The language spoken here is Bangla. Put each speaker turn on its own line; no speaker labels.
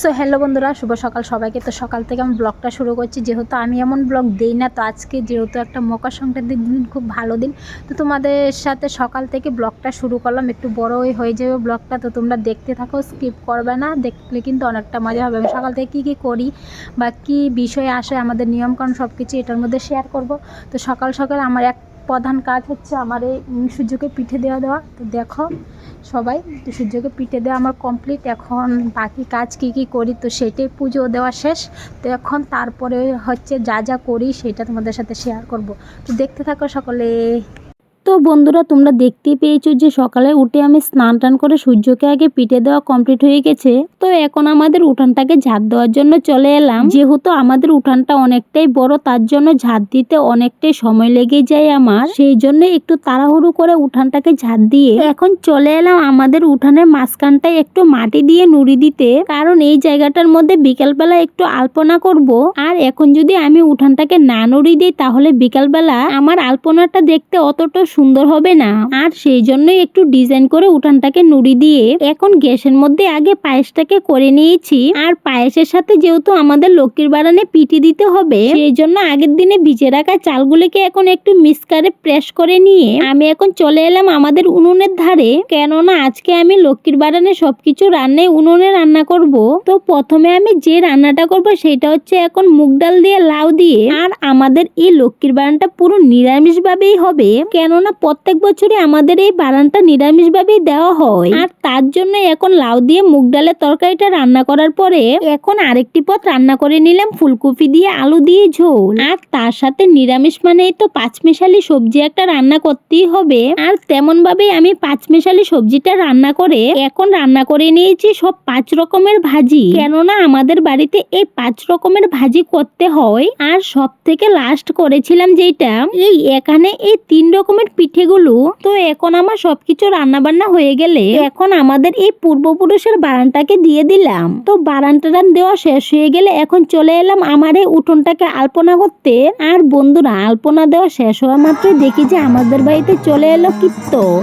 সো হ্যালো বন্ধুরা, শুভ সকাল সবাইকে। তো সকাল থেকে আমি ব্লগটা শুরু করছি। যেহেতু আমি এমন ব্লগ দিই না, তো আজকে যেহেতু একটা মকর সংক্রান্তির দিন, খুব ভালো দিন, তো তোমাদের সাথে সকাল থেকে ব্লগটা শুরু করলাম। একটু বড়ই হয়ে যাবে ব্লগটা, তো তোমরা দেখতে থাকো স্কিপ করবে না। দেখলে কিন্তু অনেকটা মজা হবে। আমি সকাল থেকে কী কী করি বা কী বিষয়ে আসে, আমাদের নিয়মকানুন সব কিছু এটার মধ্যে শেয়ার করব। তো সকাল সকাল আমার এক প্রধান কাজ হচ্ছে আমার এই সূর্যকে পিঠে দেওয়া দেওয়া। তো দেখো সবাই, তো সূর্যকে পিঠে দেওয়া আমার কমপ্লিট এখন বাকি কাজ কি কি করি, তো সেটাই পুজো দেওয়া শেষ। তো এখন তারপরে হচ্ছে যা যা করি সেটা তোমাদের সাথে শেয়ার করব। তো দেখতে থাকো সকলে। তো বন্ধুরা, তোমরা দেখতেই পেয়েছ যে সকালে উঠে আমি স্নান টান করে সূর্যকে আগে পিঠে দেওয়া কমপ্লিট হয়ে গেছে। তো এখন আমাদের উঠানটাকে ঝাঁট দেওয়ার জন্য চলে এলাম। যেহেতু আমাদের উঠানটা অনেকটাই বড়, তার জন্য ঝাঁট দিতে অনেকটাই সময় লেগে যায় আমার। সেই জন্য একটু তাড়াহুড়ো করে উঠানটাকে ঝাঁট দিয়ে এখন চলে এলাম আমাদের উঠানের মাঝখানটায় একটু মাটি দিয়ে নুড়ি দিতে। কারণ এই জায়গাটার মধ্যে বিকালবেলা একটু আলপনা করব। আর এখন যদি আমি উঠানটাকে না নুড়ি দিই, তাহলে বিকালবেলা আমার আলপনাটা দেখতে অতটা সুন্দর হবে না। আর সেই জন্যই একটু ডিজাইন করে উঠানটাকে নুড়ি দিয়ে এখন গ্যাসের মধ্যে আগে পায়েসটাকে করে নিয়েছি। আর পায়েসের সাথে যেহেতু আমাদের লক্ষ্মীর বারানে পিটি দিতে হবে, সেই জন্য আগের দিনে ভিজে রাখা চালগুলিকে এখন একটু মিক্সকারে প্রেস করে নিয়ে আমি এখন চলে এলাম আমাদের উনুনের ধারে। কেননা আজকে আমি লক্ষ্মীর বারানে সবকিছু রান্নায় উনুনে রান্না করব। তো প্রথমে আমি যে রান্নাটা করব সেটা হচ্ছে এখন মুগ ডাল দিয়ে লাউ দিয়ে। আর আমাদের এই লক্ষ্মীর বারানটা পুরো নিরামিষ ভাবেই হবে। কেননা প্রত্যেক বছরই আমাদের এই বারানটা নিরামিষ ভাবেই দেওয়া হয়। আর তার জন্য এখন লাউ দিয়ে মুগ ডালের তরকারিটা রান্না করার পরে এখন আরেকটি পথ রান্না করে নিলাম ফুলকপি দিয়ে আলু দিয়ে ঝোল। আর তার সাথে নিরামিষ মানেই তো পাঁচমিশালি সবজি একটা রান্না করতেই হবে। আর তেমন ভাবেই আমি পাঁচমিশালি সবজিটা রান্না করে এখন রান্না করে নিয়েছি সব পাঁচ রকমের ভাজি। কেননা আমাদের বাড়িতে এই পাঁচ রকমের ভাজি করতে হয়। আর সব থেকে লাস্ট করেছিলাম যেটা এই এখানে এই তিন রকমের পিঠেগুলো, তো এখন আমার সবকিছু রান্না বান্না হয়ে গেলে এখন আমাদের এই পূর্বপুরুষের বারানটাকে দিয়ে দিলাম। তো বারানটা দেওয়া শেষ হয়ে গেলে এখন চলে এলাম আমার এই উঠোনটাকে আলপনা করতে। আর বন্ধুরা, আলপনা দেওয়া শেষ হওয়া মাত্রই দেখি যে আমাদের বাড়িতে চলে এলো কীর্তন।